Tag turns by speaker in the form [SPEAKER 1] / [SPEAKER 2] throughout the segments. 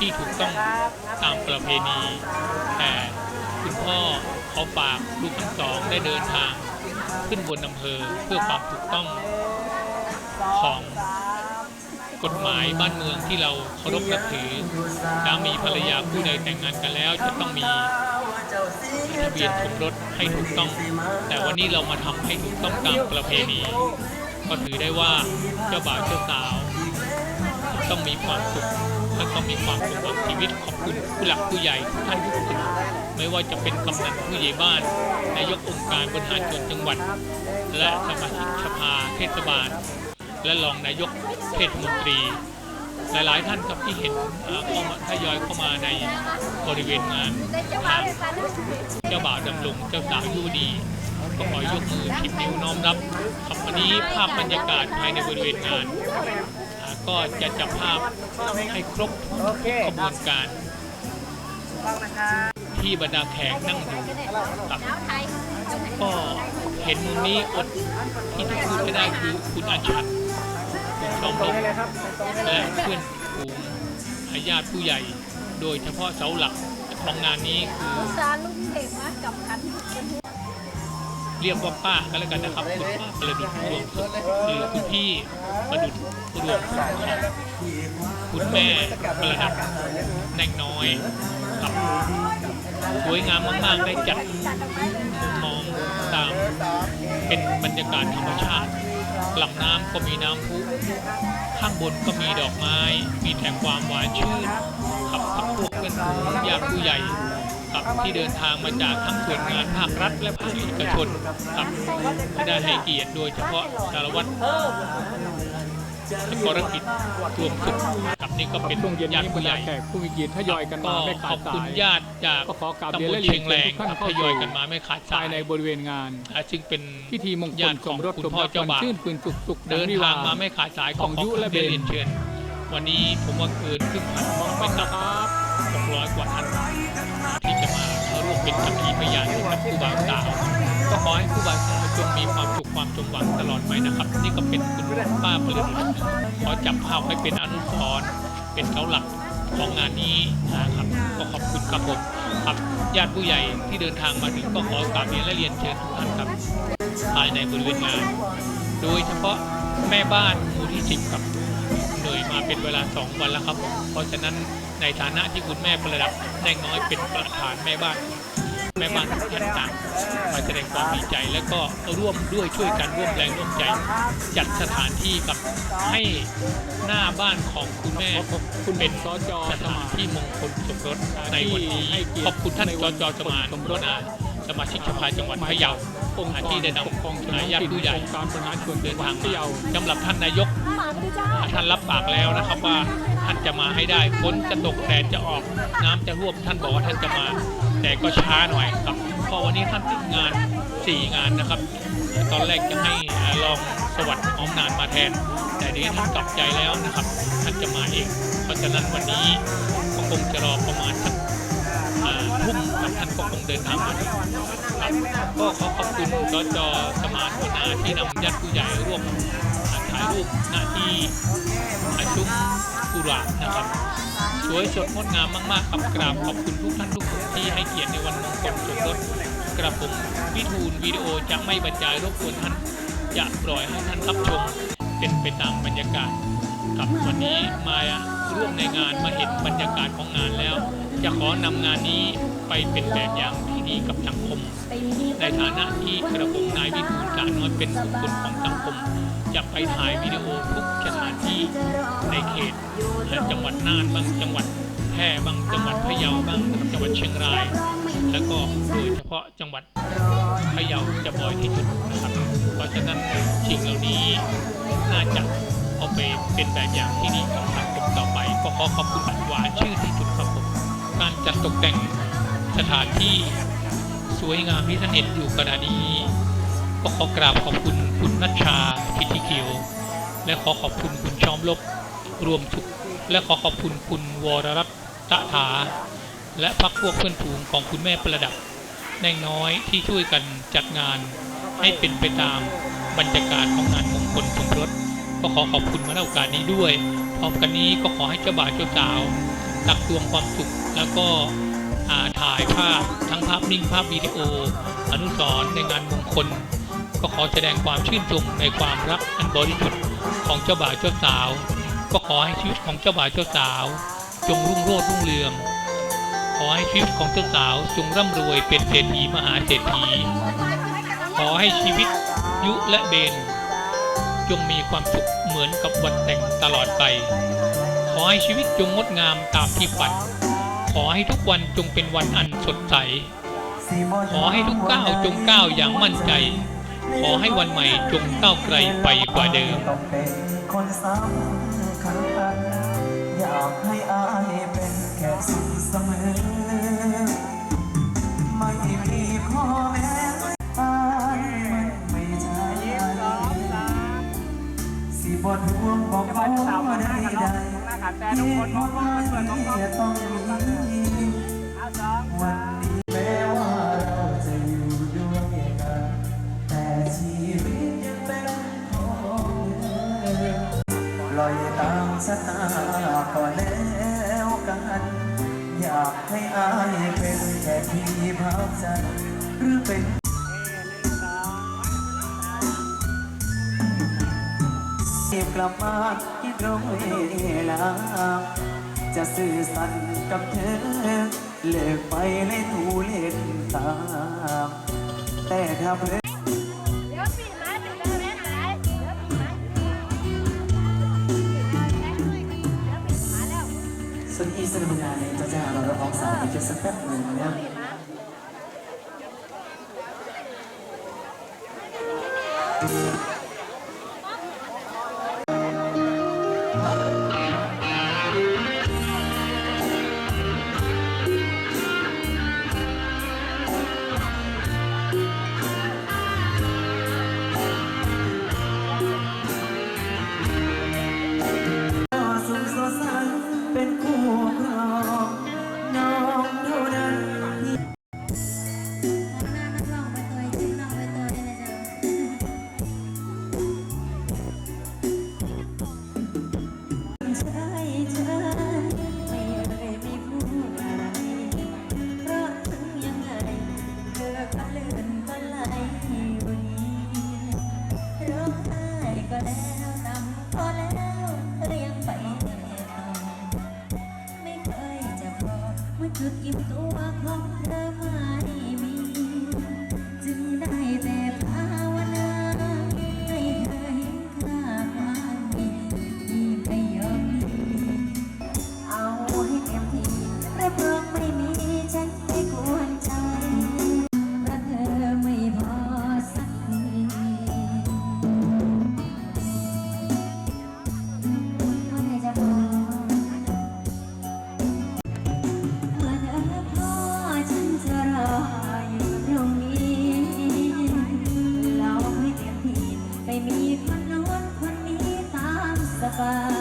[SPEAKER 1] ที่ถูกต้องตามประเพณีแต่คุณพ่อเขาฝากลูกทั้งสองได้เดินทางขึ้นบนอำเภอเพื่อความถูกต้องของกฎหมายบ้านเมืองที่เราเคารพนับถือสามีภรรยาผู้ใดแต่งงานกันแล้ว จะต้องมีทะเบียนสมรสให้ถูกต้อง แต่วันนี้เรามาทำให้ถูกต้องตามประเพณี ก็ถือได้ว่าเจ้าบ่าวเจ้าสาว ต้องมีความสุข และต้องมีความสุขกับชีวิตขอบคุณผู้หลักผู้ใหญ่ทุกท่านทุกคนไม่ว่าจะเป็นกำนันผู้ใหญ่บ้าน นายกองค์การบริหารส่วนจังหวัด และสมาชิกสภาเทศบาล และรองนายกเทศมนตรี หลายๆท่านครับที่เห็นเอ่อเข้ามาทยอยเข้ามาในบริเวณงานทางเจ้าบ่าวดำรงเจ้าสาวยูดีก็ขอยกมือชิดนิ้วน้อมรับครับวันนี้ภาพบรรยากาศภายในบริเวณงาน ก็จะจับภาพให้ครบทุกขบวนการ ที่บรรดาแขกนั่งดูครับก็เห็นมุมนี้อดที่จะพูดไม่ได้คือคุณอาชันคุณชมรมและเพื่อนฝูงญาติผู้ใหญ่ โดยเฉพาะเสาหลักของงานนี้คือ
[SPEAKER 2] สารลุงเด็กมากับกัน
[SPEAKER 1] เรียกว่าป้าก็แล้วกันนะครับคุณป้าประดุษรวมสุขหรือคุณพี่ประดุษรวมสุขคุณแม่ประดับแน่งน้อยครับสวยงามมากๆได้จัดมุมมองตามเป็นบรรยากาศธรรมชาติลำน้ำก็มีน้ำพุข้างบนก็มีดอกไม้ มีแต่ความหวานชื่นขับพักพวกเพื่อนฝูงญาติผู้ใหญ่ ครับที่เดินทางมาจากทั้งส่วนงานภาครัฐและภาคเอกชนครับที่ได้ให้เกียรติโดยเฉพาะสารวัตรกรกิจรวมสุขครับนี่ก็เป็น
[SPEAKER 3] ช่วงเย็น
[SPEAKER 1] ญาติ
[SPEAKER 3] นี้บร
[SPEAKER 1] ผู้
[SPEAKER 3] ร
[SPEAKER 1] ให
[SPEAKER 3] ดา
[SPEAKER 1] ญ่
[SPEAKER 3] แขกผู้มีเกียรติทยอยกัน
[SPEAKER 1] ก็
[SPEAKER 3] มาไม่
[SPEAKER 1] ข
[SPEAKER 3] ขา
[SPEAKER 1] อ
[SPEAKER 3] ด
[SPEAKER 1] บ
[SPEAKER 3] สา
[SPEAKER 1] คุณ
[SPEAKER 3] ย
[SPEAKER 1] ญาติจาก
[SPEAKER 3] ก็ขอกราบ
[SPEAKER 1] ตำ
[SPEAKER 3] เรียน
[SPEAKER 1] บล
[SPEAKER 3] และเรี
[SPEAKER 1] เชี
[SPEAKER 3] ย
[SPEAKER 1] ย
[SPEAKER 3] น
[SPEAKER 1] งแรง
[SPEAKER 3] เชิญทุกท่าน
[SPEAKER 1] ครับ
[SPEAKER 3] เข้า
[SPEAKER 1] ทยอย
[SPEAKER 3] สู่
[SPEAKER 1] กันมาไม่ขาดสา
[SPEAKER 3] ภาย
[SPEAKER 1] ย
[SPEAKER 3] ในบริเวณงาน
[SPEAKER 1] อ่าซึ่งเป็น
[SPEAKER 3] พิธีมงค
[SPEAKER 1] ญา
[SPEAKER 3] ล
[SPEAKER 1] ติ
[SPEAKER 3] สมรส
[SPEAKER 1] ของ
[SPEAKER 3] ส
[SPEAKER 1] คุณ
[SPEAKER 3] ม
[SPEAKER 1] พ่อ
[SPEAKER 3] รส
[SPEAKER 1] เจ้าบ่าว
[SPEAKER 3] ชื่นคืนสุขสุข
[SPEAKER 1] เดิน
[SPEAKER 3] วิ
[SPEAKER 1] ทาง
[SPEAKER 3] ว
[SPEAKER 1] มาไม่ขาดสาย
[SPEAKER 3] ของยุและเบน
[SPEAKER 1] เรียนเชิญวันนี้ผมว่าเกินครึ่งพันไม่ต่ำ
[SPEAKER 3] ครับ
[SPEAKER 1] หกร้อยกว่าท่านที่ จะมาร่วมเป็นสักขีพยานให้กับผู้บ่าวสาวก็ขอให้ผู้บ่าวสาวจงมีความสุขความสมหวังตลอดไปนะครับ นี่ก็เป็นคุณป้าประดุษขอจับภาพไว้เป็นอนุสรณ์เป็นเสาหลักของงานนี้นะครับก็ขอบคุณครับผมครับญาติผู้ใหญ่ที่เดินทางมาถึงก็ขอกราบเรียนและเรียนเชิญทุกท่านครับภายในบริเวณงาน โดยเฉพาะแม่บ้านหมู่ที่สิบครับ เหนื่อยมาเป็นเวลาสองวันแล้วครับ เพราะฉะนั้น ในฐานะที่คุณแม่ประดับแน่งน้อยเป็นประธานแม่บ้าน แม่บ้านทุกท่านต่างมาแสดงความดีใจและก็ร่วมด้วยช่วยกันร่วมแรงร่วมใจ จัดสถานที่กับให้หน้าบ้านของคุณแม่
[SPEAKER 3] คุณ
[SPEAKER 1] เป็น
[SPEAKER 3] สจ
[SPEAKER 1] ส
[SPEAKER 3] ส
[SPEAKER 1] ถาน
[SPEAKER 3] มาน
[SPEAKER 1] ที่มงคลสมรสในวันนี้
[SPEAKER 3] ให้เกียรติ
[SPEAKER 1] ขอบคุณท่าน
[SPEAKER 3] ใน
[SPEAKER 1] จ
[SPEAKER 3] วั
[SPEAKER 1] อนจสมาน
[SPEAKER 3] สมรส
[SPEAKER 1] นาสมาชิกสภาจังหวัดพะเยา
[SPEAKER 3] องค์กร
[SPEAKER 1] ที่ได้น
[SPEAKER 3] ปกครองส่วนำท้อง
[SPEAKER 1] ญาติ
[SPEAKER 3] ถิ่น
[SPEAKER 1] ผู้ใหญ่
[SPEAKER 3] องค์การบริหารส่วน
[SPEAKER 1] เดิ
[SPEAKER 3] จั
[SPEAKER 1] น
[SPEAKER 3] งหวั
[SPEAKER 1] ทา
[SPEAKER 3] ด
[SPEAKER 1] ง
[SPEAKER 3] พะเยา
[SPEAKER 1] มาสำหรับท่านนายก
[SPEAKER 2] หมาพระเจ้า
[SPEAKER 1] ท่านรับปากแล้วนะครับว่า ท่านจะมาให้ได้ฝนจะตกแดดจะออกน้ำจะท่วมท่านบอกว่าท่านจะมา แต่ก็ช้าหน่อยครับเพราะวันนี้ท่านติดงาน 4 งานนะครับ ตอนแรกจะให้รองสวัสดิ์ออมนานมาแทน แต่เดี๋ยวนี้ท่านกลับใจแล้วนะครับ ท่านจะมาเอง เพราะฉะนั้นวันนี้ก็คงจะรอประมาณสักทุ่มครับท่านก็คงเดินทางมาครับก็ขอขอบคุณจจสมานหัวหน้าที่นำญาติผู้ใหญ่ร่วมถ่ายรูปหน้าที่อ่าซุ้ม กุหลาบนะครับ สวยสดงดงามมากๆครับกราบขอบคุณทุกท่านทุกคนที่ให้เกียรติในวันมงคลสมรสกระผมวิทูลวิดีโอจะไม่บรรยายรบกวนท่านจะปล่อยให้ท่านรับชมเป็นไปตามบรรยากาศครับวันนี้มาร่วมในงานมาเห็นบรรยากาศของงานแล้ว จะขอนำงานนี้ไปเป็นแบบอย่างที่ดีกับสังคม ในฐานะที่กระผมนายวิทูลสาน้อยเป็นบุคคลของสังคม จะไปถ่ายวิดีโอทุกสถานที่ในเขตและจังหวัดน่านบางจังหวัดแพร่บางจังหวัดพะเยาบางจังหวัดเชียงราย แล้วก็โดยเฉพาะจังหวัดพะเยาจะบ่อยที่สุดนะครับเพราะฉะนั้นสิ่งเหล่านี้น่าจะเอาไปเป็นแบบอย่างที่ดีของสังคมต่อไปก็ขอขอบคุณบัตรหวานชื่อที่สุดครับผมการจัดตกแต่งสถานที่สวยงามที่ท่านเห็นอยู่ขณะดานี้ ก็ขอกราบขอบคุณคุณนัชชาพิธีเขียวและขอขอบคุณคุณชอมลบรวมสุขและขอขอบคุณคุณวรรัตน์ตะถา และพักพวกเพื่อนฝูงของคุณแม่ประดับแน่งน้อยที่ช่วยกันจัดงานให้เป็นไปตามบรรยากาศของงานมงคลสมรสก็ขอขอบคุณมาในโอกาสนี้ด้วยพร้อมกันนี้ก็ขอให้เจ้าบ่าวเจ้าสาวตักตวงความสุขแล้วก็ถ่ายภาพทั้งภาพนิ่งภาพวิดีโอ อนุสรณ์ในงานมงคล ก็ขอแสดงความชื่นชมในความรักอันบริสุทธิ์ของเจ้าบ่าวเจ้าสาว ก็ขอให้ชีวิตของเจ้าบ่าวเจ้าสาว จงรุ่งโรจน์รุ่งเรือง ขอให้ชีวิตของเจ้าสาวจงร่ำรวยเป็นเศรษฐีมหาเศรษฐี ขอให้ชีวิตยุและเบน จงมีความสุขเหมือนกับวันแต่งตลอดไป ขอให้ชีวิตจงงดงามตามที่ฝัน ขอให้ทุกวันจงเป็นวันอันสดใส ขอให้ทุกก้าวจงก้าวอย่างมั่นใจ ขอให้วันใหม่จงก้าวไกลไปกว่าเดิม
[SPEAKER 4] คนสำคัญอยากให้อายเป็นแค่สิ่งเสมอไม่มีข้อแม้อายไม่ใช่สิบนห่วงบอกเขาใดใดเหตุผลว่าต้อง ตามชะตาก็แล้วกัน อยากให้อายเป็นแค่ที่พักใจหรือเป็นกลับมาที่ตรงเวลาจะสื่อสัตย์กับเธอ เลิกไปเล่นหูเล่นตามแต่ถ้าเพล สนุกงานเนี่ยจะจะเราเราออกสายจะสักแป๊บหนึ่งนะ
[SPEAKER 2] ปีไม้า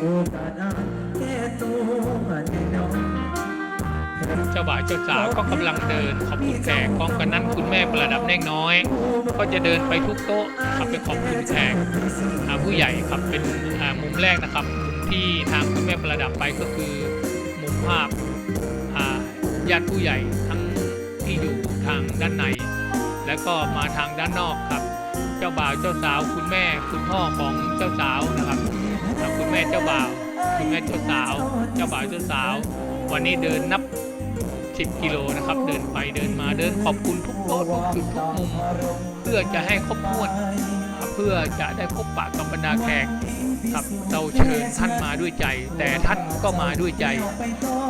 [SPEAKER 5] โอกา
[SPEAKER 4] สอานแก้ตัวน่นอน
[SPEAKER 1] เจ้าบ่าวเจ้าสาวก็กำลังเดินขอบคุณแขกพร้อมกันนั้นคุณแม่ประดับแน่งน้อย ก็จะเดินไปทุกโต๊ะครับไปขอบคุณแขกผู้ใหญ่ครับเป็นมุมแรกนะครับ ที่ทางคุณแม่ประดับไปก็คือ มุมภาพญาติผู้ใหญ่ทั้งที่อยู่ทางด้านใน แล้วก็มาทางด้านนอกครับ เจ้าบ่าวเจ้าสาวคุณแม่คุณพ่อของเจ้าสาวนะครับ คุณแม่เจ้าบ่าวคุณแม่เจ้าสาว เจ้าบ่าวเจ้าสาว วันนี้เดินนับ 10 กิโลนะครับ เดินไปเดินมาเดินขอบคุณทุกโต๊ะทุกจุดทุกมุมเพื่อจะให้ครบถ้วน เพื่อจะได้พบปะกับบรรดาแขกครับเราเชิญท่านมาด้วยใจ แต่ท่านก็มาด้วยใจ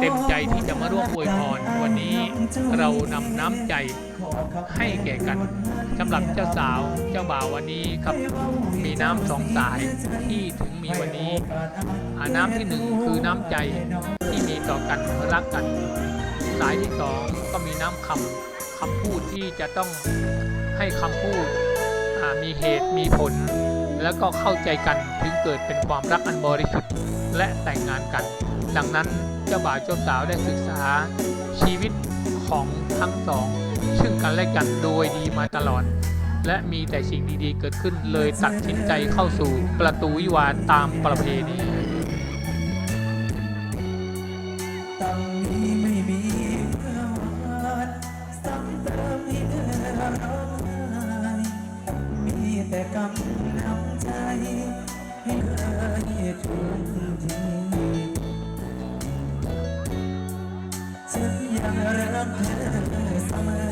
[SPEAKER 1] เต็มใจที่จะมาร่วมอวยพรวันนี้เรานำน้ำใจให้แก่กันสำหรับเจ้าสาวเจ้าบ่าววันนี้ครับมีน้ำสองสายที่ถึงมีวันนี้น้ำที่หนึ่งคือน้ำใจที่มีต่อกันรักกัน สายที่สองก็มีน้ำคำคำพูดที่จะต้องให้คำพูด มีเหตุมีผล แล้วก็เข้าใจกันถึงเกิดเป็นความรักอันบริสุทธิ์และแต่งงานกัน ดังนั้นเจ้าบ่าวเจ้าสาวได้ศึกษาชีวิตของทั้งสอง ซึ่งกันและกันโดยดีมาตลอด และมีแต่สิ่งดีๆเกิดขึ้นเลยตัดสินใจเข้าสู่ประตูวิวาตามประเพณี
[SPEAKER 4] กำลังใจ ให้เธอทุ่มเทฉันยังรักเธอเสมอ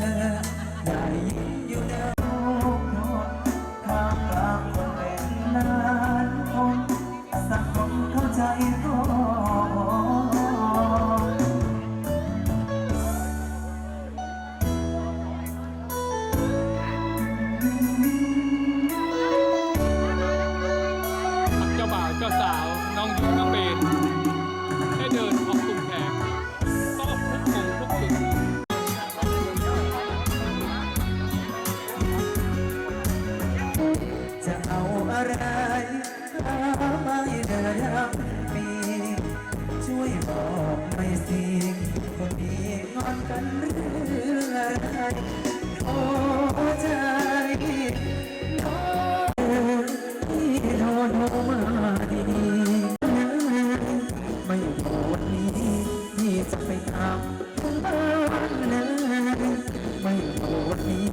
[SPEAKER 4] อนกันเรื่องอะไรโอ้ใจโอ้ที่โทรโทรมาดีไม่โทรวันนี้ที่จะไปตามถึงบ้านเลยไม่โทรวันนี้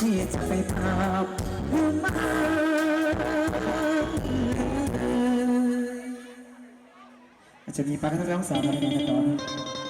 [SPEAKER 4] ที่จะไปตามถึงบ้านอาจจะมีปากทั่งสามวันในตอน
[SPEAKER 2] สี่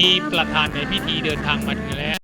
[SPEAKER 1] นี้ประธานในพิธีเดินทางมาถึงแล้ว